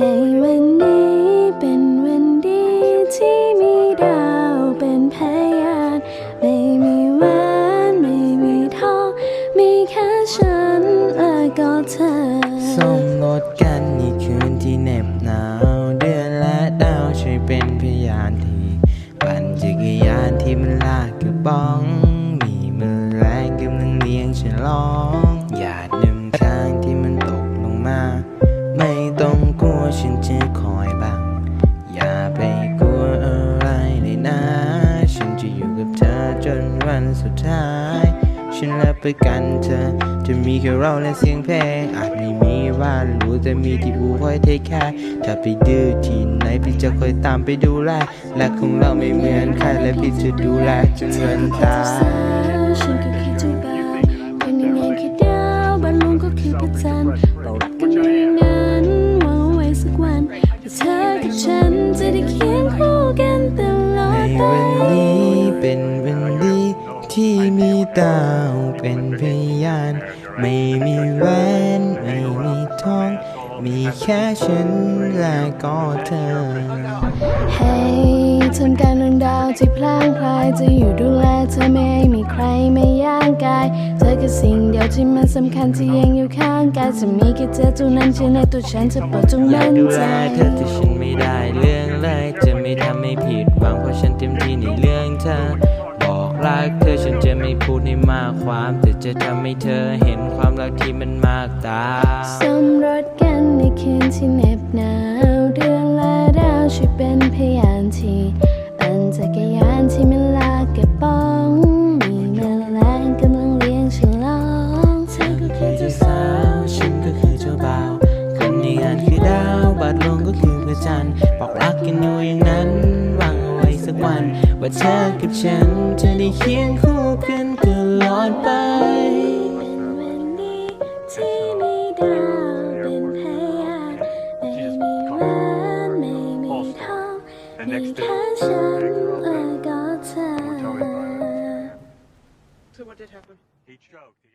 ในวันนี้เป็นวันดีที่มีดาวเป็นพยานไม่มีหวานไม่มีทองมีแค่ฉันและก็เธอส่รถกันในคืนที่เหน็บหนาว เดือนและดาวช่วยเป็นพยานที่ปั่นจักรยานที่มันลากระป๋อง วันสุดท้าย ฉันรับประกันเธอ จะมีแค่เราและเสียงเพลง อาจไม่มีบ้านหรูแต่มีที่อูคอยเทคแคร์ถ้าไปดื้อที่ไหนพี่จะคอยตามไปดูแลและของเราไม่เหมือนใครและพี่จะดูแลจนวันตาย ที่มีดาวเป็นพยาน ไม่มีแหวนไม่มีทอง มีแค่ฉันและก็เธอ ให้ทำการดวงดาวที่พลางพลายจะอยู่ดูแลเธอไม่ให้มีใครไม่ย่างกาย เธอคือสิ่งเดียวที่มันสำคัญที่ยังอยู่ข้างกายจะมีแค่เธอเท่านั้นที่ในตัวฉันจะโปรดจงอยากมั่นดูใจ แลเธอแต่ฉันไม่ รักเธอฉันจะไม่พูดให้มากความแต่จะทำให้เธอเห็นความรักที่มันมากตาสมรสกันในคืนที่เหน็บหนาวเดือนและดาวช่วยเป็นพยานที่ปั่นจักรยานที่มันลากกระป๋องมีแมลงกำลังเลี้ยงฉลองเธอก็คือเจ้าสาวฉันก็คือเจ้าบ่าวคนในงานคือดาวบัดลงก็คือพระจันทร์บอกรักกันอยู่อย่างนั้นหวัง ว้สักวัน ว่าเธอกับฉันจะได้เคียงคู่กันตลอดไปเป็นวันนี้ที่มีดาวเป็นพยานไม่มีแหวนไม่มีทองมีแค่ฉันและก็เธอ So what did happen? He choked.